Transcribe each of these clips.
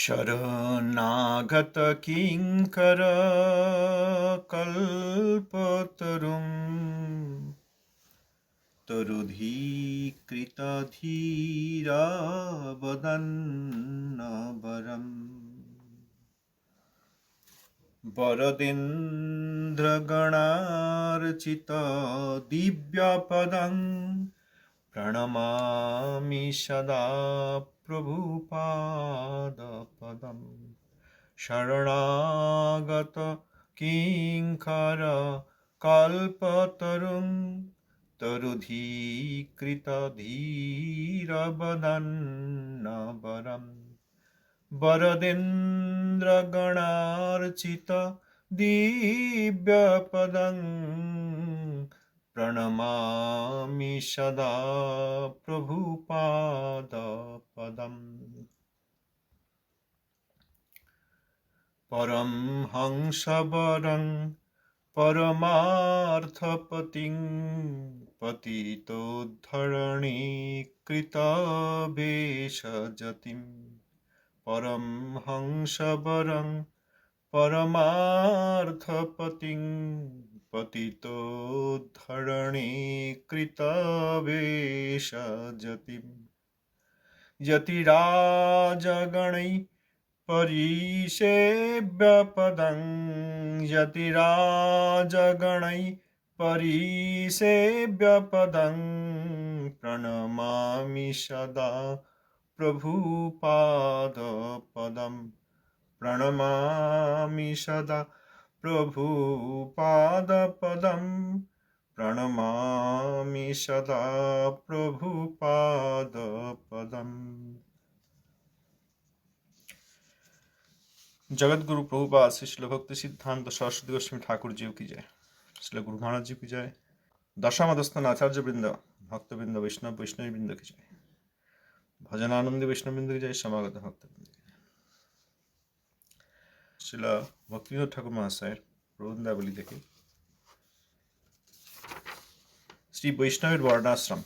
शरणागत किङ्कर कल्पतरुम् तरुधीकृतधीरावदन्नवरम् वरदिन्द्रगणार्चित दिव्यपदं प्रणमामि सदा प्रभुपादपदं शरणागत किङ्कर कल्पतरुं तरुधीकृतधीरवदन्नवरम् वरदेन्द्रगणार्चित दिव्यपदं प्रणमामि सदा प्रभुपादपदम् परं हंसवरं परमार्थपतिं पतितोद्धरणीकृतवेषजतिम् परमहंसवरं परमार्थपतिं पतितोद्धरणीकृतवेषजतिं यतिराजगणै परिसेव्यपदं यतिराजगणै परिसेव्यपदं प्रणमामि सदा प्रभुपादपदं प्रणमामि सदा प्रभुपादपदं प्रणमामि सदा प्रभुपादपदम् जगतगुरु प्रभुपाद श्री शिल भक्ति सिद्धांत सरस्वती गोस्वामी ठाकुर जी की जय श्री गुरु महाराज जी की जय दशामदस्थान आचार्य वृंद भक्तवृंद वैष्णव वैष्णवी वृंद की जय ভজনানন্দী বৈষ্ণববৃন্দকে জয় সমাগত ভক্তবৃন্দকে শিল ভক্তিবিনোদ ঠাকুর মহাশয়ের প্রবন্ধাবলী থেকে। শ্রী বৈষ্ণবের বর্ণাশ্রম।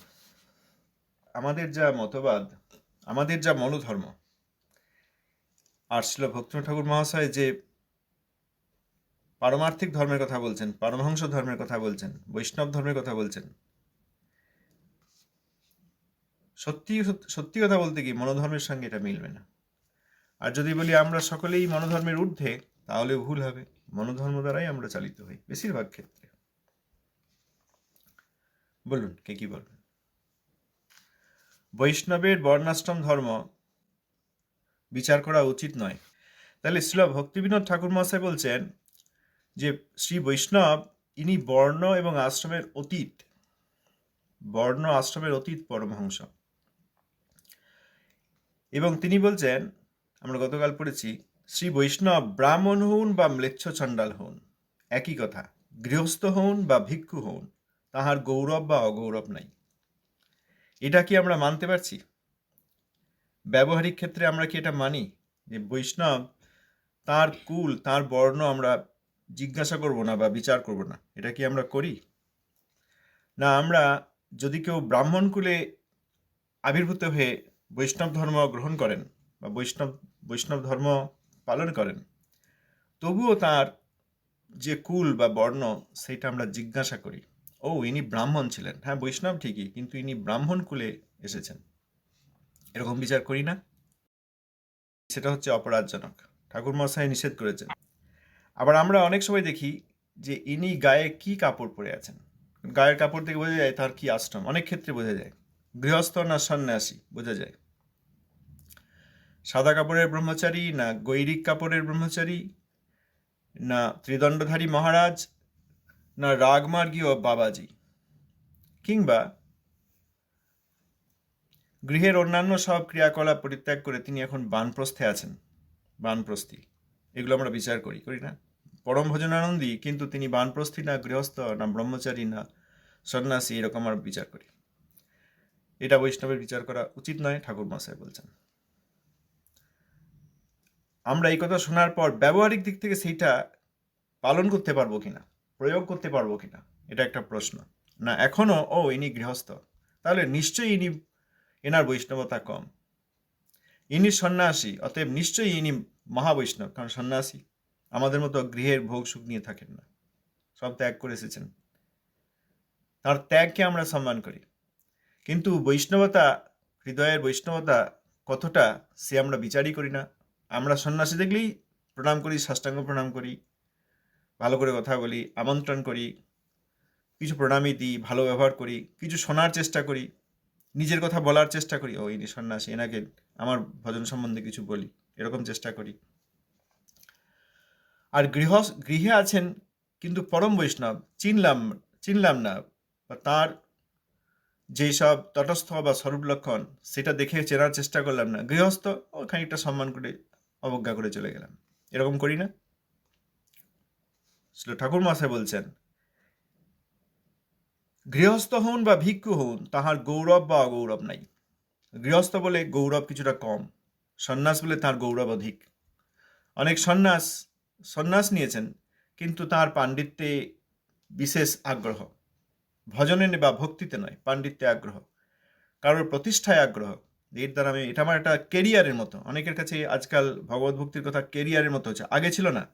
আমাদের যা মতবাদ, আমাদের যা মনোধর্ম, আর শিল ভক্তিনাথ ঠাকুর মহাশয় যে পারমার্থিক ধর্মের কথা বলছেন, পারমহংস ধর্মের কথা বলছেন, বৈষ্ণব ধর্মের কথা বলছেন, সত্যি সত্যি কথা বলতে কি মনোধর্মের সঙ্গে এটা মিলবে না। আর যদি বলি আমরা সকলেই মনোধর্মের ঊর্ধ্বে, তাহলে ভুল হবে। মনোধর্ম দ্বারাই আমরা চালিত হই, বেশিরভাগ ক্ষেত্রে। বলুন, কে কি বলবেন? বৈষ্ণবের বর্ণাশ্রম ধর্ম বিচার করা উচিত নয়। তাহলে শ্রী ভক্তিবিনোদ ঠাকুর মহাশয় বলছেন যে, শ্রী বৈষ্ণব ইনি বর্ণ এবং আশ্রমের অতীত। বর্ণ, আশ্রমের অতীত পরমহংস। এবং তিনি বলছেন আমরা গতকাল পড়েছি, শ্রী বৈষ্ণব ব্রাহ্মণ হন বা ম্লেচ্ছ চণ্ডাল হন একই কথা, গৃহস্থ হন বা ভিক্ষু হন তাহার গৌরব বা অগৌরব নাই। এটা কি আমরা মানতে পারছি? ব্যবহারিক ক্ষেত্রে আমরা কি এটা মানি? যে বৈষ্ণব, তার কুল, তার বর্ণ আমরা জিজ্ঞাসা করব না বা বিচার করব না। এটা কি আমরা করি? না, আমরা যদি কেউ ব্রাহ্মণ কুলে আবির্ভূত হয়ে বৈষ্ণব ধর্ম গ্রহণ করেন বা বৈষ্ণব বৈষ্ণব ধর্ম পালন করেন। তবুও তার যে কুল বা বর্ণ, সেটা আমরা জিজ্ঞাসা করি, ও, ইনি ব্রাহ্মণ ছিলেন? হ্যাঁ বৈষ্ণব ঠিকই, কিন্তু ইনি ব্রাহ্মণ কুলে এসেছেন। এরকম বিচার করি না। সেটা হচ্ছে অপরাধজনক। ঠাকুর মশাই নিষেধ করেছেন। আবার আমরা অনেক সময় দেখি যে ইনি গায়ে কি কাপড় পরে আছেন। গায়ের কাপড় থেকে বোঝা যায় তার কি আশ্রম। অনেক ক্ষেত্রে বোঝা যায়। গৃহস্থ না সন্ন্যাসী, বোঝা যায়। সাদা কাপড়ের ব্রহ্মচারী, না গৈরিক কাপড়ের ব্রহ্মচারী, না ত্রিদণ্ডধারী মহারাজ, না রাগমার্গীয় বাবাজি কিংবা গৃহের অন্যান্য সব ক্রিয়াকলাপ পরিত্যাগ করে তিনি এখন বানপ্রস্থে আছেন, বানপ্রস্থি। এগুলো আমরা বিচার করি করি না? পরম ভোজনানন্দী, কিন্তু তিনি বানপ্রস্থি, না গৃহস্থ, না ব্রহ্মচারী, না সন্ন্যাসী, এরকম আমরা বিচার করি। এটা বৈষ্ণবের বিচার করা উচিত নয় ঠাকুর মশাই বলছেন। আমরা এই কথা শোনার পর ব্যবহারিক দিক থেকে সেইটা পালন করতে পারব কিনা? প্রয়োগ করতে পারব কিনা? এটা একটা প্রশ্ন। না এখনও ও, ইনি গৃহস্থ। তাহলে নিশ্চয়ই ইনি, এনার বৈষ্ণবতা কম। ইনি সন্ন্যাসী, অতএব নিশ্চয়ই ইনি মহাবৈষ্ণব, কারণ সন্ন্যাসী। আমাদের মতো গৃহের ভোগ সুখ নিয়ে থাকেন না। সব ত্যাগ করে এসেছেন। তার ত্যাগকে আমরা সম্মান করি। কিন্তু বৈষ্ণবতা, হৃদয়ের বৈষ্ণবতা কতটা, সে আমরা বিচারই করি না। আমরা সন্ন্যাসী দেখলেই প্রণাম করি, সাষ্টাঙ্গ প্রণাম করি, ভালো করে কথা বলি, আমন্ত্রণ করি, কিছু প্রণামী দিই, ভালো ব্যবহার করি, কিছু শোনার চেষ্টা করি, নিজের কথা বলার চেষ্টা করি। ও, ইনি সন্ন্যাসী, এনাকে আমার ভজন সম্বন্ধে কিছু বলি, এরকম চেষ্টা করি। আর গৃহ, গৃহে আছেন কিন্তু পরম বৈষ্ণব, চিনলাম চিনলাম না, বা তার যেই সব তটস্থ বা স্বরূপ লক্ষণ, সেটা দেখে চেনার চেষ্টা করলাম না। গৃহস্থ, ও খানিকটা সম্মান করে অবজ্ঞা করে চলে গেলাম। এরকম করি না। ঠাকুর মশাই বলছেন, গৃহস্থ হন বা ভিক্ষু হন তাহার গৌরব বা অগৌরব নাই। গৃহস্থ বলে গৌরব কিছুটা কম, সন্ন্যাস বলে তার গৌরব অধিক। অনেক সন্ন্যাস সন্ন্যাস নিয়েছেন, কিন্তু তার পাণ্ডিত্যে বিশেষ আগ্রহ। ভজনে বা ভক্তিতে নয়, পাণ্ডিত্যে আগ্রহ। কারোর প্রতিষ্ঠায় আগ্রহ। এর দ্বারা আমি, এটা আমার একটা কেরিয়ারের মতো। অনেকের কাছে আজকাল ভগবত ভক্তির কথা কেরিয়ারের মতো হচ্ছে। আগে ছিল না।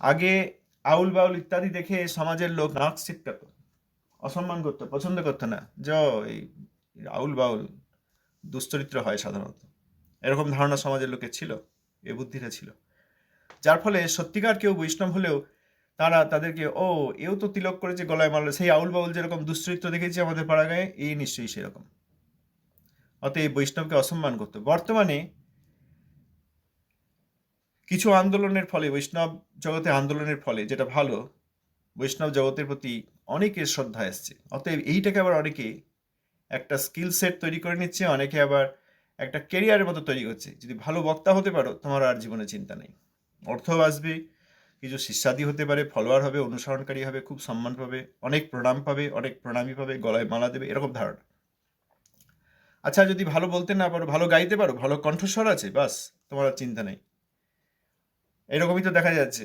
আগে আউল বাউল ইত্যাদি দেখে সমাজের লোক নাচ ছিটকাত অসম্মান করতো, পছন্দ করতো না। য এই আউল বাউল দুশ্চরিত্র হয় সাধারণত। এরকম ধারণা সমাজের লোকের ছিল, এ বুদ্ধিটা ছিল। যার ফলে সত্যিকার কেউ বৈষ্ণব হলেও তারা তাদেরকে, ও, এও তো তিলক করেছে গলায় মারলো। সেই আউল বাউল যেরকম দুশ্চরিত্র দেখেছি আমাদের পাড়া গায়ে এই নিশ্চয়ই সেরকম। অতএব বৈষ্ণবকে অসম্মান করতো বর্তমানে কিছু আন্দোলনের ফলে, বৈষ্ণব জগতে আন্দোলনের ফলে যেটা ভালো, বৈষ্ণব জগতের প্রতি অনেকের শ্রদ্ধা এসছে। অতএব এইটাকে আবার অনেকে একটা স্কিল সেট তৈরি করে নিচ্ছে, অনেকে আবার একটা কেরিয়ারের মতো তৈরি করছে। যদি ভালো বক্তা হতে পারো, তোমার আর জীবনে চিন্তা নেই। অর্থ আসবে, কিছু শিষ্যাদি হতে পারে ফলোয়ার হবে, অনুসরণকারী হবে, খুব সম্মান পাবে, অনেক প্রণাম পাবে, অনেক প্রণামী পাবে, গলায় মালা দেবে, এরকম ধারণা। আচ্ছা যদি ভালো বলতে না পারো, ভালো গাইতে পারো, ভালো কণ্ঠস্বর আছে, বাস, তোমার আর চিন্তা নেই। এরকমই তো দেখা যাচ্ছে।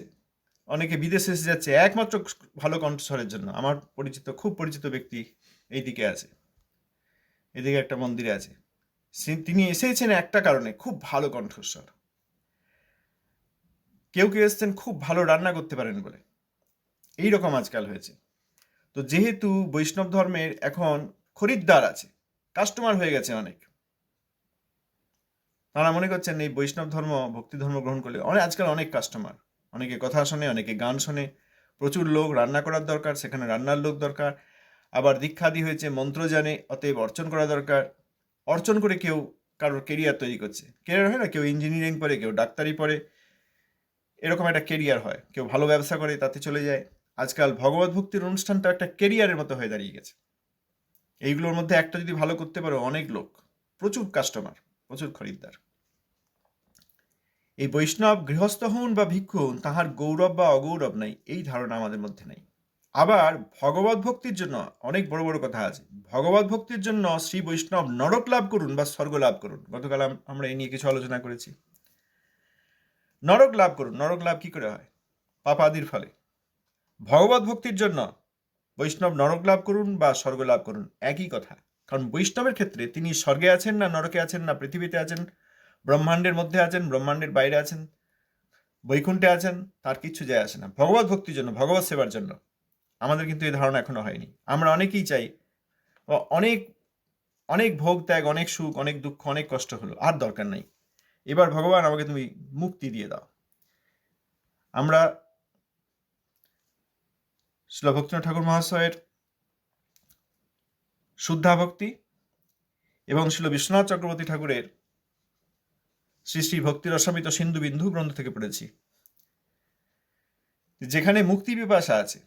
অনেকে বিদেশে এসে যাচ্ছে, একমাত্র ভালো কণ্ঠস্বরের জন্য। আমার পরিচিত, খুব পরিচিত ব্যক্তি এই দিকে আছে। এদিকে একটা মন্দিরে আছে। তিনি এসেছেন একটা কারণে, খুব ভালো কণ্ঠস্বর। কেউ কেউ এসছেন, খুব ভালো রান্না করতে পারেন বলে। এই রকম আজকাল হয়েছে। তো যেহেতু বৈষ্ণব ধর্মের এখন খরিদ্দার আছে কাস্টমার হয়ে গেছে অনেক। তারা মনে করছেন এই বৈষ্ণব ধর্ম, ভক্তি ধর্ম গ্রহণ করলে অনেক আজকাল অনেক কাস্টমার অনেকে কথা শোনে, অনেকে গান শোনে। প্রচুর লোক রান্না করার দরকার, সেখানে রান্নার লোক দরকার। আবার দীক্ষাদি হয়েছে, মন্ত্র জানে, অতএব অর্চন করা দরকার। অর্চন করে কেউ কারোর কেরিয়ার তৈরি করছে। কেরিয়ার হয় না, কেউ ইঞ্জিনিয়ারিং পড়ে, কেউ ডাক্তারি পড়ে। এরকম একটা কেরিয়ার হয়। কেউ ভালো ব্যবসা করে, তাতে চলে যায়। আজকাল ভগবত ভক্তির অনুষ্ঠানটা একটা কেরিয়ারের মতো হয়ে দাঁড়িয়ে গেছে। এইগুলোর মধ্যে একটা যদি ভালো করতে পারো, অনেক লোক, প্রচুর কাস্টমার প্রচুর খরিদ্দার। এই বৈষ্ণব গৃহস্থ হন বা ভিক্ষু হন, তাহার গৌরব বা অগৌরব নাই, এই ধারণা আমাদের মধ্যে নেই। আবার ভগবত ভক্তির জন্য অনেক বড় বড় কথা আছে। ভগবত ভক্তির জন্য শ্রী বৈষ্ণব নরক লাভ করুন বা স্বর্গ লাভ করুন। গতকাল আমরা এই নিয়ে কিছু আলোচনা করেছি। নরক লাভ করুন, নরক লাভ কি করে হয়? পাপাদির ফলে। ভগবত ভক্তির জন্য বৈষ্ণব নরক লাভ করুন বা স্বর্গ লাভ করুন, একই কথা। কারণ বৈষ্ণবের ক্ষেত্রে তিনি স্বর্গে আছেন না নরকে আছেন না পৃথিবীতে আছেন, ব্রহ্মাণ্ডের মধ্যে আছেন, ব্রহ্মাণ্ডের বাইরে আছেন, বৈকুণ্ঠে আছেন, তার কিচ্ছু যায় আসে না। ভগবত ভক্তির জন্য, ভগবত সেবার জন্য আমাদের কিন্তু এই ধারণা এখনও হয়নি। আমরা অনেকেই চাই অনেক অনেক ভোগ, ত্যাগ, অনেক সুখ, অনেক দুঃখ, অনেক কষ্ট হলো, আর দরকার নেই। এবার ভগবান আমাকে তুমি মুক্তি দিয়ে দাও। আমরা শিল ভক্তিনাথ ঠাকুর মহাশয়ের শুদ্ধা ভক্তি এবং শিল বিশ্বনাথ চক্রবর্তী ঠাকুরের শ্রী শ্রী ভক্তি রসমিত সিন্ধু বিন্ধু গ্রন্থ থেকে পড়েছি। যেখানে মুক্তি পিপাসা আছে,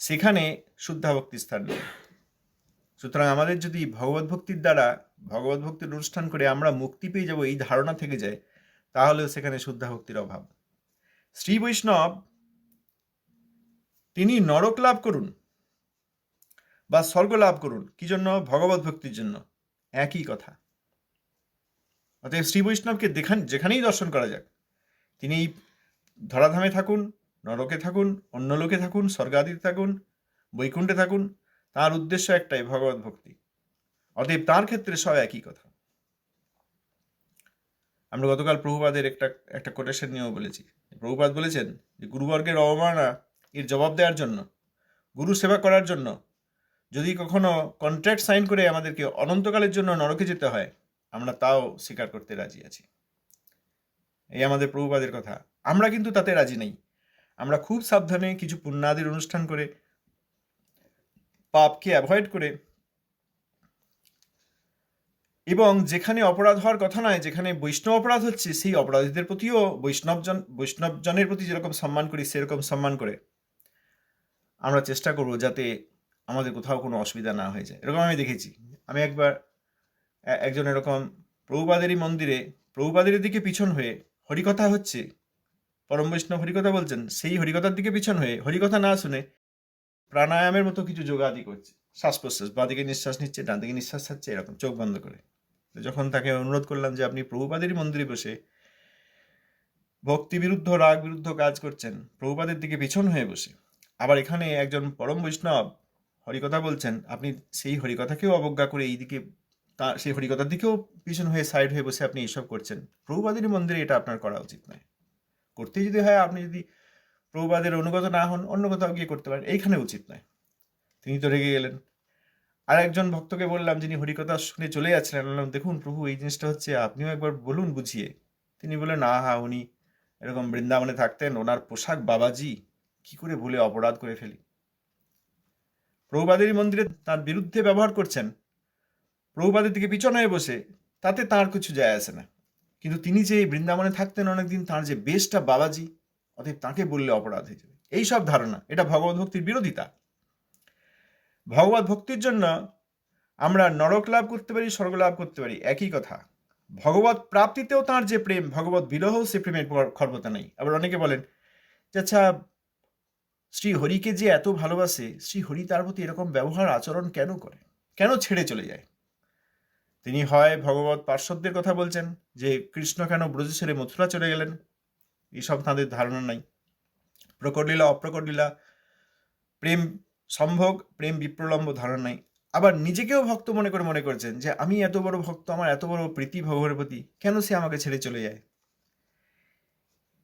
সেখানে শুদ্ধা ভক্তির স্থান নেই। সুতরাং আমাদের যদি ভগবত ভক্তির দ্বারা, ভগবত ভক্তির অনুষ্ঠান করে আমরা মুক্তি পেয়ে যাব এই ধারণা থেকে যায়, তাহলেও সেখানে শুদ্ধা ভক্তির অভাব। শ্রী বৈষ্ণব, তিনি নরক লাভ করুন বা স্বর্গ লাভ করুন, কি জন্য? ভগবত ভক্তির জন্য। একই কথা। অতএব শ্রী বৈষ্ণবকে দেখান, যেখানেই দর্শন করা যাক, তিনি ধরাধামে থাকুন, নরকে থাকুন, অন্য লোকে থাকুন, স্বর্গাদিতে থাকুন, বৈকুণ্ঠে থাকুন, তার উদ্দেশ্য একটাই, ভগবত ভক্তি। অতএব তার ক্ষেত্রে সব একই কথা। আমরা গতকাল প্রভুবাদের একটা একটা কোটেশন নিয়েও বলেছি। প্রভুপাদ বলেছেন যে, গুরুবর্গের অবমাননা এর জবাব দেওয়ার জন্য গুরু সেবা করার জন্য। যদি কখনো কন্ট্রাক্ট সাইন করে আমাদেরকে অনন্তকালের জন্য নরকে যেতে হয়, আমরা তাও স্বীকার করতে রাজি আছি। এই আমাদের প্রভুপাদের কথা। আমরা কিন্তু তাতে রাজি নেই। আমরা খুব সাবধানে কিছু পুণ্যাদির অনুষ্ঠান করে, পাপকে অ্যাভয়েড করে এবং যেখানে অপরাধ হওয়ার কথা নয়, যেখানে বৈষ্ণব অপরাধ হচ্ছে, সেই অপরাধীদের প্রতিও বৈষ্ণবজন বৈষ্ণবজনের প্রতি যেরকম সম্মান করি, সেরকম সম্মান করে আমরা চেষ্টা করব যাতে আমাদের কোথাও কোনো অসুবিধা না হয়ে যায়। এরকম আমি দেখেছি। আমি একবার একজন এরকম প্রভুপাদেরই মন্দিরে প্রভুপাদের দিকে পিছন হয়ে হরিকথা হচ্ছে, পরম বৈষ্ণব হরিকথা বলছেন, সেই হরিকথার দিকে পিছন হয়ে হরিকথা না শুনে প্রাণায়ামের মতো কিছু যোগাদি করছে। শ্বাস প্রশ্বাস বাঁদিকে নিঃশ্বাস নিচ্ছে, ডান দিকে নিঃশ্বাস ছাড়ছে, এরকম চোখ বন্ধ করে। তো যখন তাকে অনুরোধ করলাম যে আপনি প্রভুপাদেরই মন্দিরে বসে ভক্তি বিরুদ্ধ রাগ বিরুদ্ধ কাজ করছেন, প্রভুপাদের দিকে পিছন হয়ে বসে। আবার এখানে একজন পরম বৈষ্ণব হরিকথা বলছেন, আপনি সেই হরিকথাকেও অবজ্ঞা করে এইদিকে তা, সেই হরিকথার দিকেও পিছন হয়ে সাইড হয়ে বসে আপনি এইসব করছেন। প্রভুপাদেরই মন্দিরে এটা আপনার করা উচিত নয়। করতেই যদি হয়, আপনি যদি প্রভুপাদের অনুগত না হন, অন্য কোথাও গিয়ে করতে পারেন। এইখানে উচিত নয়। তিনি তো রেগে গেলেন। আর একজন ভক্তকে বললাম, যিনি হরিকথা শুনে চলে যাচ্ছিলেন, বললাম, দেখুন প্রভু, এই জিনিসটা হচ্ছে, আপনিও একবার বলুন বুঝিয়ে। তিনি বললেন, না, হা, উনি এরকম বৃন্দাবনে থাকতেন, ওনার পোশাক বাবাজি, কি করে ভুলে অপরাধ করে ফেলি? প্রভুপাদেরই মন্দিরে তার বিরুদ্ধে ব্যবহার করছেন। প্রভুপাদের দিকে পিছনে বসে, তাতে তার কিছু যায় আসে না। কিন্তু তিনি যে বৃন্দাবনে থাকতেন, অনেকদিন তার যে বেশটা বাবাজি, অতএব তাকে বললে অপরাধ হয়ে যাবে। এই সব ধারণা, এটা ভগবত ভক্তির বিরোধিতা। ভগবত ভক্তির জন্য আমরা নরক লাভ করতে পারি, স্বর্গ লাভ করতে পারি। একই কথা। ভগবত প্রাপ্তিতেও তার যে প্রেম, ভগবত বিরহও সে প্রেমের পর- খর্বতা নেই। আবার অনেকে বলেন, যে আচ্ছা শ্রী হরিকে যে এত ভালোবাসে, শ্রী হরি তার প্রতি এরকম ব্যবহার, আচরণ কেন করে? কেন ছেড়ে চলে যায়? তিনি হয় ভগবত পার্শ্বদের কথা বলছেন, যে কৃষ্ণ কেন ব্রজ ছেড়ে মথুরা চলে গেলেন? এইসব তাঁদের ধারণা নাই। প্রকটলীলা অপ্রকটলীলা প্রেম সম্ভোগ, প্রেম বিপ্রলম্ব ধারণা নাই। আবার নিজেকেও ভক্ত মনে করে মনে করছেন যে, আমি এত বড় ভক্ত, আমার এত বড় প্রীতি ভগবানের প্রতি কেন সে আমাকে ছেড়ে চলে যায়?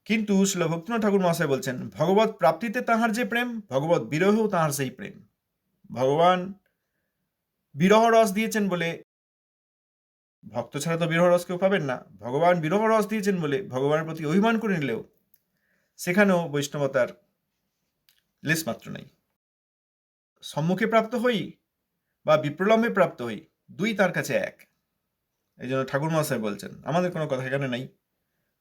কিন্তু শিল ভক্তিনাথ ঠাকুর মহাশয় বলছেন ভগবত প্রাপ্তিতে তাহার যে প্রেম ভগবত বিরহেও তাহার সেই প্রেম। ভগবান বিরহ রস দিয়েছেন বলে ভক্ত ছাড়া তো বিরহ রস কেউ পাবেন না। ভগবান বিরহ রস দিয়েছেন বলে ভগবানের প্রতি অভিমান করে নিলেও সেখানেও বৈষ্ণবতার লেশ মাত্র নেই। সম্মুখে প্রাপ্ত হই বা বিপ্রলম্বে প্রাপ্ত হই, দুই তার কাছে এক। এই জন্য ঠাকুর মহাশয় বলছেন, আমাদের কোনো কথা এখানে নাই।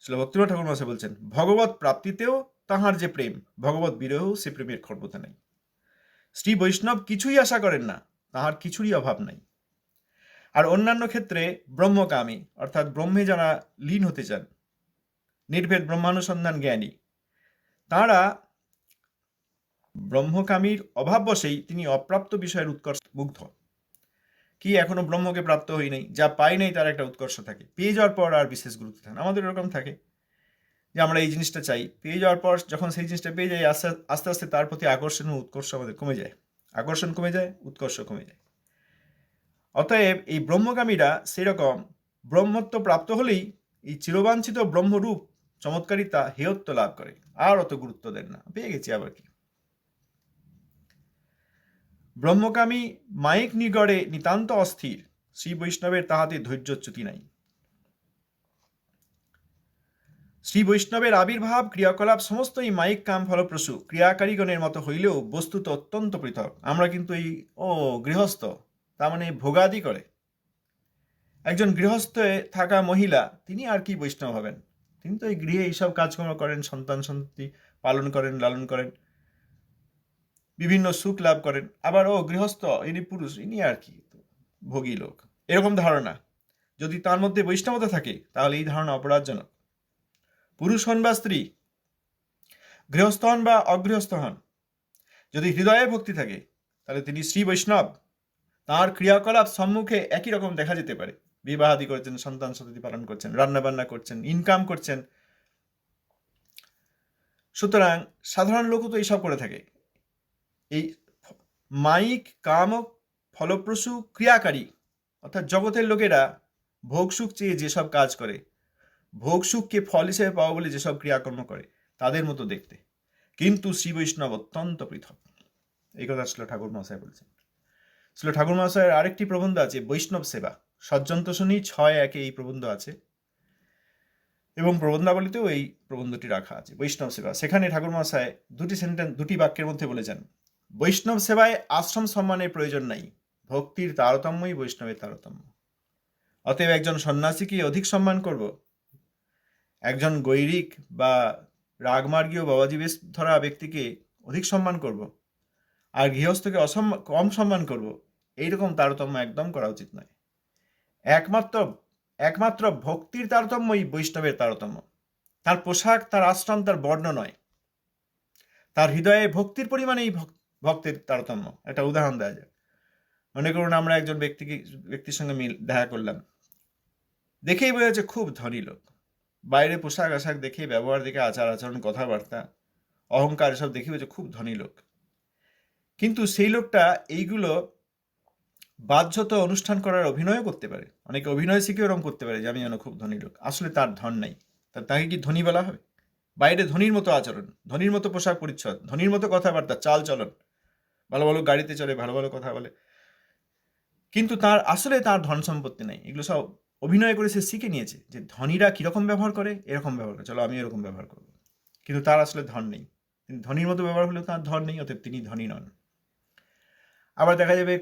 শিল ভক্তিনাথ ঠাকুর মহাশয় বলছেন ভগবত প্রাপ্তিতেও তাহার যে প্রেম ভগবত বিরহেও সে প্রেমের খর্বতা নেই। শ্রী বৈষ্ণব কিছুই আশা করেন না, তাহার কিছুরই অভাব নাই। আর অন্যান্য ক্ষেত্রে ব্রহ্মকামী, অর্থাৎ ব্রহ্মে যারা লীন হতে চান, নির্ভেদ ব্রহ্মানুসন্ধান জ্ঞানী, তাঁরা ব্রহ্মকামীর অভাববশেই তিনি অপ্রাপ্ত বিষয়ের উৎকর্ষ মুগ্ধ কি এখনও ব্রহ্মকে প্রাপ্ত হই নাই, যা পাই নাই তার একটা উৎকর্ষ থাকে। পেয়ে যাওয়ার পর আর বিশেষ গুরুত্ব থাকে আমাদের এরকম থাকে যে আমরা এই জিনিসটা চাই। পেয়ে যাওয়ার পর যখন সেই জিনিসটা পেয়ে যাই, আস্তে আস্তে আস্তে তার প্রতি আকর্ষণ ও উৎকর্ষ আমাদের কমে যায়। আকর্ষণ কমে যায়, উৎকর্ষ কমে যায়। অতএব এই ব্রহ্মকামীরা সেরকম ব্রহ্মত্ব প্রাপ্ত হলেই এই চিরবাঞ্ছিত ব্রহ্মরূপ চমৎকারিতা হেয়ত্ব লাভ করে। আর অত গুরুত্ব দেন না। পেয়ে গেছি আবার কি? ব্রহ্মকামী মায়িক নিগড়ে নিতান্ত অস্থির। শ্রী বৈষ্ণবের তাহাতে ধৈর্যচ্যুতি নাই। শ্রী বৈষ্ণবের আবির্ভাব, ক্রিয়াকলাপ সমস্তই মাইক কাম ফলপ্রসূ। ক্রিয়াকারীগণের মতো হইলেও বস্তুত অত্যন্ত পৃথক। আমরা কিন্তু এই, ও, গৃহস্থ, তার মানে ভোগাদি করে। একজন গৃহস্থে থাকা মহিলা, তিনি আর কি বৈষ্ণব হবেন? তিনি তো এই গৃহে এইসব কাজকর্ম করেন, সন্তান সন্ততি পালন করেন, লালন করেন। বিভিন্ন সুখ লাভ করেন। আবার, ও গৃহস্থ, ইনি পুরুষ, ইনি আর কি, ভোগী লোক। এরকম ধারণা। যদি তার মধ্যে বৈষ্ণবতা থাকে, তাহলে এই ধারণা অপরাধজনক। পুরুষ হন বা স্ত্রী, গৃহস্থ হন বা অগৃহস্থ হন, যদি হৃদয়ে ভক্তি থাকে, তাহলে তিনি শ্রী বৈষ্ণব। তার ক্রিয়াকলাপ সম্মুখে একই রকম দেখা যেতে পারে। বিবাহাদি করছেন, সন্তান সন্ততি পালন করছেন রান্না বান্না করছেন ইনকাম করছেন। সুতরাং, সাধারণ লোকও তো এইসব করে থাকে। এই মাইক, কাম, ফলপ্রসূ ক্রিয়াকারী, অর্থাৎ জগতের লোকেরা ভোগসুখ চেয়ে যেসব কাজ করে, ভোগসুখকে ফল হিসেবে পাওয়া বলে যেসব ক্রিয়াকর্ম করে, তাদের মতো দেখতে। কিন্তু শ্রী বৈষ্ণব অত্যন্ত পৃথক। এই কথা ছিল ঠাকুর মহাশয় বলছেন। ছিল ঠাকুর মহাশয়ের আরেকটি প্রবন্ধ আছে, বৈষ্ণব সেবা। সজ্জন্ত শুনি ছয় একে এই প্রবন্ধ আছে। এবং প্রবন্ধাবলিতেও এই প্রবন্ধটি রাখা আছে, বৈষ্ণব সেবা। সেখানে ঠাকুর মহাশয় দুটি সেন্টেন্স দুটি বাক্যের মধ্যে বলেছেন বৈষ্ণব সেবায় আশ্রম সম্মানের প্রয়োজন নাই। ভক্তির তারতম্যই বৈষ্ণবের তারতম্য। অতএব একজন সন্ন্যাসীকে অধিক সম্মান করব। একজন গৈরিক বা রাগমার্গীয় বাবাজি বেশ ধরা ব্যক্তিকে অধিক সম্মান করব। আর গৃহস্থকে অসম্মান কম সম্মান করব। এইরকম তারতম্য একদম করা উচিত নয়। একমাত্র একমাত্র ভক্তির তারতম্যই বৈষ্ণবের তারতম্য। তার পোশাক, তার আশ্রম, তার বর্ণ নয়। তার হৃদয়ে ভক্তির পরিমাণেই ভক- ভক্তের তারতম্য। একটা উদাহরণ দেওয়া যায় মনে করুন আমরা একজন ব্যক্তিকে, ব্যক্তির সঙ্গে মিল, দেখা করলাম। দেখেই বোঝা যাচ্ছে খুব ধনী লোক। বাইরে পোশাক আশাক দেখে, ব্যবহার দেখে, আচার আচরণ, কথাবার্তা, অহংকার এসব দেখে বোঝা খুব ধনী লোক। কিন্তু সেই লোকটা এইগুলো বাধ্যত অনুষ্ঠান করার অভিনয়ও করতে পারে। অনেকে অভিনয় শিখে ওরকম করতে পারে যে, আমি যেন খুব ধনী লোক। আসলে তার ধন নাই। তা, তাকে কি ধনী বলা হবে? বাইরে ধনীর মতো আচরণ, ধনীর মতো পোশাক পরিচ্ছদ, ধনীর মতো কথাবার্তা চাল চলন ভালো ভালো গাড়িতে চলে, ভালো ভালো কথা বলে। কিন্তু তার, আসলে তার ধন সম্পত্তি নেই। এগুলো সব অভিনয় করে সে শিখে নিয়েছে যে ধনীরা কীরকম ব্যবহার করে, এরকম ব্যবহার করে। চলো আমি এরকম ব্যবহার করব। কিন্তু তার আসলে ধন নেই। ধনীর মতো ব্যবহার হলেও তার ধন নেই, অতএব তিনি ধনী নন। আবার দেখা যাবে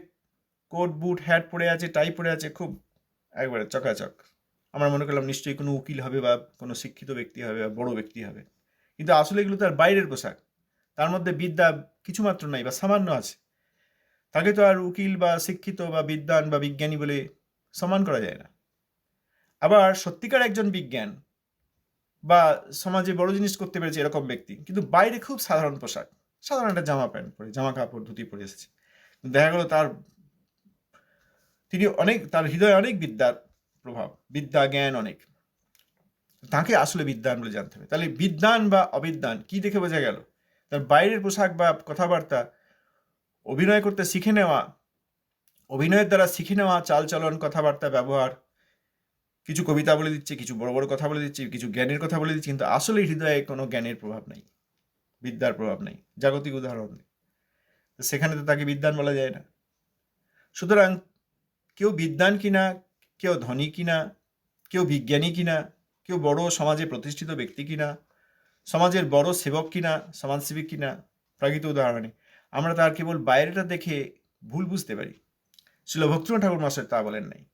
কোট, বুট হ্যাট পরে আছে টাই পরে আছে, খুব একবারে চকাচক। আমরা মনে করলাম নিশ্চয়ই কোনো উকিল হবে বা কোনো শিক্ষিত ব্যক্তি হবে বা বড় ব্যক্তি হবে। কিন্তু আসলে এগুলো তার বাইরের পোশাক। তার মধ্যে বিদ্যা কিছুমাত্র নাই বা সামান্য আছে। তাকে তো আর উকিল বা শিক্ষিত বা বিদ্বান বা বিজ্ঞানী বলে সমান করা যায় না। আবার সত্যিকার একজন বিজ্ঞান বা সমাজে বড় জিনিস করতে পেরেছে এরকম ব্যক্তি, কিন্তু বাইরে খুব সাধারণ পোশাক, সাধারণ একটা জামা প্যান্ট পরে, জামা কাপড়, ধুতি পরে এসেছে। দেখা গেল তার, তিনি অনেক, তার হৃদয়ে অনেক বিদ্যার প্রভাব, বিদ্যা জ্ঞান অনেক। তাকে আসলে বিদ্যান বলে জানতে হবে। তাহলে বিদ্যান বা অবিদ্যান কি দেখে বোঝা গেল? তার বাইরের পোশাক বা কথাবার্তা, অভিনয় করতে শিখে নেওয়া, অভিনয়ের দ্বারা শিখে নেওয়া, চালচলন, কথাবার্তা, ব্যবহার, কিছু কবিতা বলে দিচ্ছে, কিছু বড় বড় কথা বলে দিচ্ছে, কিছু জ্ঞানের কথা বলে দিচ্ছে, কিন্তু আসলে হৃদয়ে কোনো জ্ঞানের প্রভাব নেই, বিদ্যার প্রভাব নেই, জাগতিক উদাহরণ সেখানে তো তাকে বিদ্যান বলা যায় না। সুতরাং কেউ বিদ্যান কিনা, কেউ ধনী কিনা, কেউ বিজ্ঞানী কিনা, কেউ বড় সমাজে প্রতিষ্ঠিত ব্যক্তি কিনা সমাজের বড় সেবক কিনা, সমাজসেবী কিনা, প্রাকৃত উদাহরণে আমরা তার কেবল বাইরেটা দেখে ভুল বুঝতে পারি। শিল ভক্তিনাথ ঠাকুর মাস্টার তা বলেন নাই।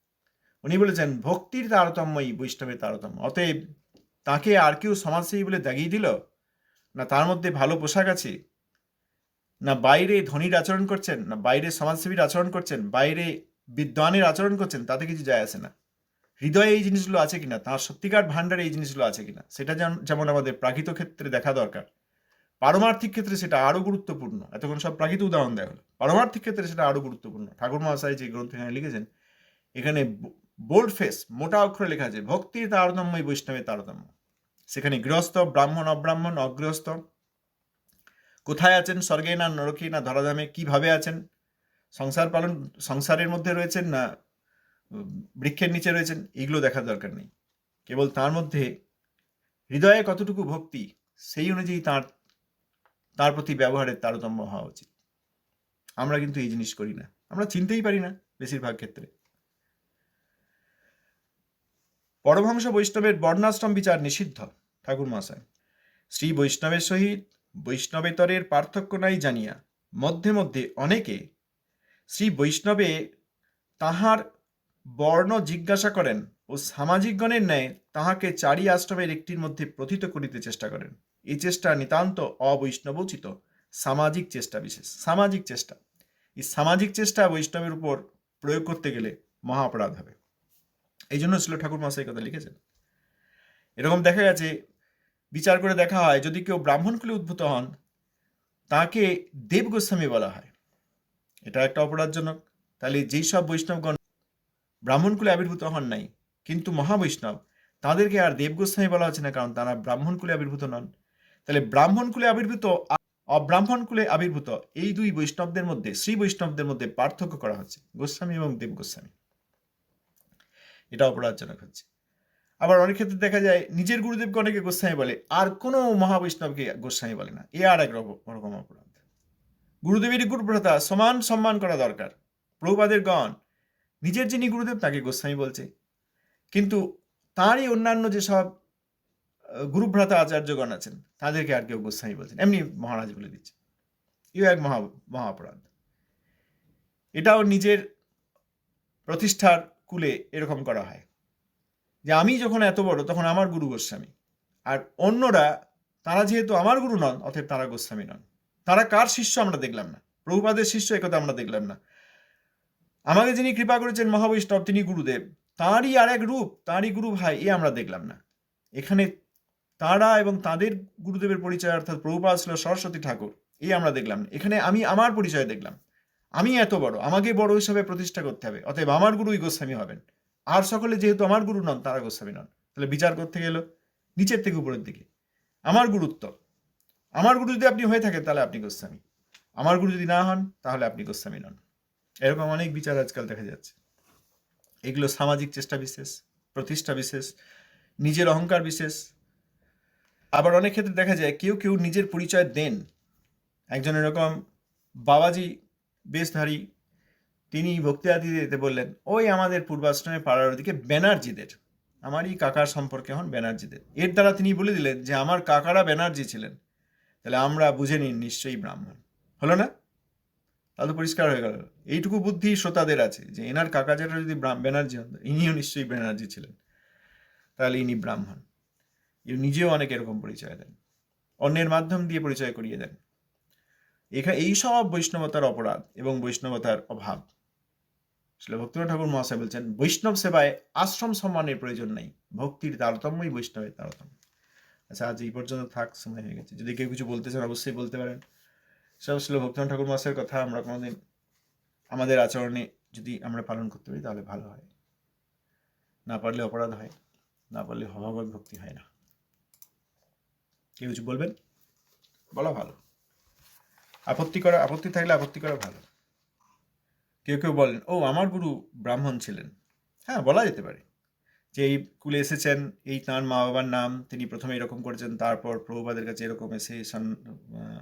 উনি বলেছেন, ভক্তির তারতম্যই বৈষ্ণবের তারতম্য। অতএব তাকে আর কেউ সমাজসেবী বলে দাগিয়ে দিল? না তার মধ্যে ভালো পোশাক আছে? না বাইরে ধনীর আচরণ করছেন? না বাইরে সমাজসেবীর আচরণ করছেন? বাইরে বিদ্বানের আচরণ করছেন? তাতে কিছু যায় আসে না। হৃদয়ে এই জিনিসগুলো আছে কিনা, তার সত্যিকার ভাণ্ডারে এই জিনিসগুলো আছে কিনা, সেটা যেমন- আমাদের প্রাকৃত ক্ষেত্রে দেখা দরকার। পারমার্থিক ক্ষেত্রে সেটা আরও গুরুত্বপূর্ণ। এতক্ষণ সব প্রাকৃত উদাহরণ দেওয়া হলো। পারমার্থিক ক্ষেত্রে সেটা আরও গুরুত্বপূর্ণ। ঠাকুর মহাশয় যে গ্রন্থ এখানে লিখেছেন, এখানে বোল্ড ফেস মোটা অক্ষরে লেখা আছে, ভক্তির তারতম্যই বৈষ্ণবের তারতম্য। সেখানে গৃহস্থ, ব্রাহ্মণ, অব্রাহ্মণ, অগৃহস্থ, কোথায় আছেন, স্বর্গে না নরকে না ধরাধামে, কীভাবে আছেন, সংসার পালন, সংসারের মধ্যে রয়েছেন না বৃক্ষের নিচে রয়েছেন, এগুলো দেখার দরকার নেই। কেবল তার মধ্যে হৃদয়ে কতটুকু ভক্তি, সেই অনুযায়ী তার তার প্রতি ব্যবহারের তারতম্য হওয়া উচিত। আমরা কিন্তু এই জিনিস করি না। আমরা চিনতেই পারি না বেশিরভাগ ক্ষেত্রে। পরমহংস বৈষ্ণবের বর্ণাশ্রম বিচার নিষিদ্ধ, ঠাকুর মহাশয়। শ্রী বৈষ্ণবের সহিত বৈষ্ণবেতরের পার্থক্য নাই জানিয়া মধ্যে মধ্যে অনেকে শ্রী বৈষ্ণবে তাহার বর্ণ জিজ্ঞাসা করেন ও সামাজিকগণের ন্যায় তাহাকে চারি আশ্রমের একটির মধ্যে প্রথিত করিতে চেষ্টা করেন। এই চেষ্টা নিতান্ত অবৈষ্ণবোচিত, সামাজিক চেষ্টা বিশেষ, সামাজিক চেষ্টা। এই সামাজিক চেষ্টা বৈষ্ণবের উপর প্রয়োগ করতে গেলে মহা অপরাধ হবে। এই জন্য ছিল ঠাকুর মশাই কথা লিখেছেন। এরকম দেখা গেছে, বিচার করে দেখা হয়, যদি কেউ ব্রাহ্মণ কুলে উদ্ভূত হন, তাকে দেব গোস্বামী বলা হয়। এটা একটা অপরাধজনক। তাহলে যেই সব বৈষ্ণবগণ ব্রাহ্মণ কুলে আবির্ভূত হন নাই, কিন্তু মহাবৈষ্ণব। তাদেরকে আর দেব গোস্বামী বলা হচ্ছে না, কারণ তারা ব্রাহ্মণ কুলে আবির্ভূত নন। তাহলে ব্রাহ্মণ কুলে আবির্ভূত আর অব্রাহ্মণ কুলে আবির্ভূত এই দুই বৈষ্ণবদের মধ্যে, শ্রী বৈষ্ণবদের মধ্যে পার্থক্য করা হচ্ছে, গোস্বামী এবং দেব গোস্বামী এটা অপরাধজনক হচ্ছে। আবার অনেক ক্ষেত্রে দেখা যায়, নিজের গুরুদেবকে অনেকে গোস্বামী বলে, আর কোনো মহাবৈষ্ণবকে গোস্বামী বলে না। এ আর এক রকম অপরাধ। গুরুদেবেরই গুরুপ্রথা, সমান সম্মান করা দরকার। প্রভুপাদের গণ নিজের যিনি গুরুদেব, তাকে গোস্বামী বলছে। কিন্তু তারই অন্যান্য যেসব গুরুভ্রাতা আচার্যগণ আছেন, তাদেরকে আর কেউ গোস্বামী বলছেন এমনি মহারাজ বলে দিচ্ছে। এও এক মহা মহা অপরাধ এটাও নিজের প্রতিষ্ঠার কুলে এরকম করা হয়। যে আমি যখন এত বড়, তখন আমার গুরু গোস্বামী। আর অন্যরা, তারা যেহেতু আমার গুরু নন, অতএব তারা গোস্বামী নন। তারা কার শিষ্য আমরা দেখলাম না? প্রভুপাদের শিষ্য একথা আমরা দেখলাম না। আমাকে যিনি কৃপা করেছেন মহাবৈষ্ণব, তিনি গুরুদেব। তাঁরই আর এক রূপ, তাঁরই গুরু ভাই, এ আমরা দেখলাম না। এখানে তাঁরা এবং তাদের গুরুদেবের পরিচয়, অর্থাৎ প্রভুপাদ ছিল সরস্বতী ঠাকুর এই আমরা দেখলাম এখানে আমি আমার পরিচয় দেখলাম। আমি এত বড়, আমাকে বড় হিসাবে প্রতিষ্ঠা করতে হবে, অতএব আমার গুরুই গোস্বামী হবেন। আর সকলে যেহেতু আমার গুরু নন, তারা গোস্বামী নন। তাহলে বিচার করতে গেল, নিচের থেকে উপরের দিকে। আমার গুরুত্ব, আমার গুরু যদি আপনি হয়ে থাকেন, তাহলে আপনি গোস্বামী। আমার গুরু যদি না হন, তাহলে আপনি গোস্বামী নন। এরকম অনেক বিচার আজকাল দেখা যাচ্ছে। এগুলো সামাজিক চেষ্টা বিশেষ, প্রতিষ্ঠা বিশেষ, নিজের অহংকার বিশেষ। আবার অনেক ক্ষেত্রে দেখা যায় কেউ কেউ নিজের পরিচয় দেন। একজন এরকম বাবাজি বেশধারী, তিনি ভক্তি দিতে বললেন, ওই আমাদের পূর্বাশ্রমে পাড়ার ওদিকে ব্যানার্জিদের, আমারই কাকার সম্পর্কে হন ব্যানার্জিদের। এর দ্বারা তিনি বলে দিলেন যে, আমার কাকারা ব্যানার্জি ছিলেন, তাহলে আমরা বুঝে নিন নিশ্চয়ই ব্রাহ্মণ। হলো না? তাহলে পরিষ্কার হয়ে গেল। এইটুকু বুদ্ধি শ্রোতাদের আছে যে এনার কাকা যেটা যদি ব্যানার্জি হন, ইনিও নিশ্চয়ই ব্যানার্জি ছিলেন। তাহলে ইনি ব্রাহ্মণ। নিজেও অনেক এরকম পরিচয় দেন। অন্যের মাধ্যম দিয়ে পরিচয় করিয়ে দেন। এখানে এই সব বৈষ্ণবতার অপরাধ এবং বৈষ্ণবতার অভাব। আসলে ভক্তিনাথ ঠাকুর মহাশয় বলছেন, বৈষ্ণব সেবায় আশ্রম সম্মানের প্রয়োজন নেই। ভক্তির তারতম্যই বৈষ্ণবের তারতম্য। আচ্ছা আজ এই পর্যন্ত থাক, সময় হয়ে গেছে। যদি কেউ কিছু বলতে চান, অবশ্যই বলতে পারেন। সব আসলে ভক্তিনাথ ঠাকুর মহাশয়ের কথা। আমরা কোনোদিন আমাদের আচরণে যদি আমরা পালন করতে পারি, তাহলে ভালো হয়। না পারলে অপরাধ হয়, না পারলে ভগবত ভক্তি হয় না। কেউ কিছু বলবেন? বলা ভালো। আপত্তি করা, আপত্তি থাকলে আপত্তি করা ভালো। কেউ কেউ বলেন, ও, আমার গুরু ব্রাহ্মণ ছিলেন। হ্যাঁ বলা যেতে পারে। যে এই কুলে এসেছেন, এই তাঁর মা বাবার নাম, তিনি প্রথমে এরকম করেছেন, তারপর প্রভুপাদের কাছে এরকম এসে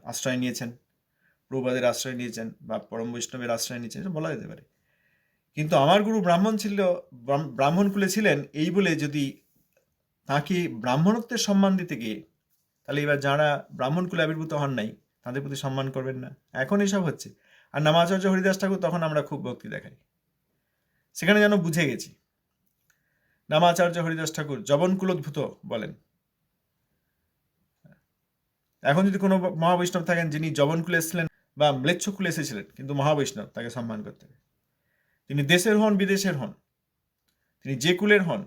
আশ্রয় নিয়েছেন। প্রভুপাদের আশ্রয় নিয়েছেন বা পরম বৈষ্ণবের আশ্রয় নিয়েছেন, এটা বলা যেতে পারে। কিন্তু আমার গুরু ব্রাহ্মণ ছিল ব্রাহ্মণ কুলে ছিলেন, এই বলে যদি তাকে ব্রাহ্মণত্বের সম্মান দিতে গিয়ে, তাহলে এবার যারা ব্রাহ্মণ কুলে আবির্ভূত হন নাই, তাদের প্রতি সম্মান করবেন না। এখন এসব হচ্ছে। আর নামাচার্য হরিদাস ঠাকুর তখন আমরা খুব ভক্তি দেখাই। সেখানে যেন বুঝে গেছি। নামাচার্য হরিদাস ঠাকুর জবনকুলোদ্ভূত বলেন। এখন যদি কোনো মহাবৈষ্ণব থাকেন, যিনি জবনকুলে এসেছিলেন বা ম্লেচ্ছকুলে এসেছিলেন কিন্তু মহাবৈষ্ণব তাকে সম্মান করতেন। তিনি দেশের হন, বিদেশের হন, তিনি যে কুলের হন,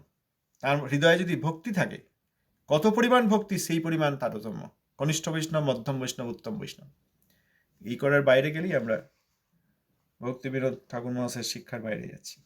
তার হৃদয়ে যদি ভক্তি থাকে, কত পরিমাণ ভক্তি সেই পরিমাণ তারতম্য। কনিষ্ঠ বৈষ্ণব, মধ্যম বৈষ্ণব, উত্তম বৈষ্ণব। এই করার বাইরে গেলেই আমরা ভক্তিবিরোধ ঠাকুর মহাশয়ের শিক্ষার বাইরে যাচ্ছি।